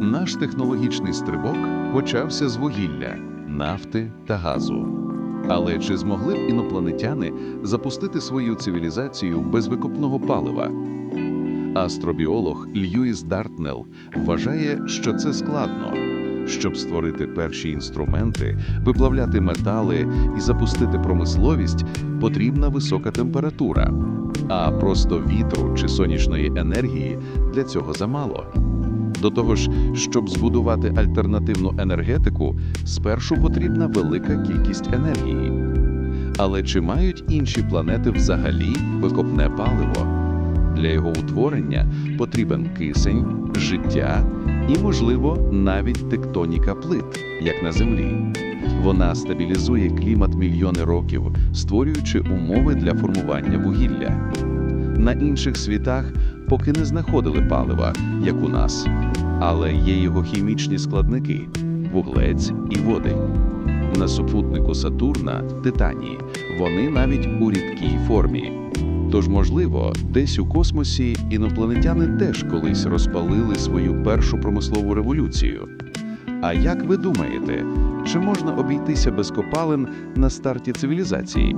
Наш технологічний стрибок почався з вугілля, нафти та газу. Але чи змогли б інопланетяни запустити свою цивілізацію без викопного палива? Астробіолог Льюіс Дартнелл вважає, що це складно. Щоб створити перші інструменти, виплавляти метали і запустити промисловість, потрібна висока температура. А просто вітру чи сонячної енергії для цього замало. До того ж, щоб збудувати альтернативну енергетику, спершу потрібна велика кількість енергії. Але чи мають інші планети взагалі викопне паливо? Для його утворення потрібен кисень, життя і, можливо, навіть тектоніка плит, як на Землі. Вона стабілізує клімат мільйони років, створюючи умови для формування вугілля. На інших світах поки не знаходили палива, як у нас, але є його хімічні складники вуглець і води. На супутнику Сатурна Титанії вони навіть у рідкій формі. Тож, можливо, десь у космосі інопланетяни теж колись розпалили свою першу промислову революцію. А як ви думаєте, чи можна обійтися без копалин на старті цивілізації?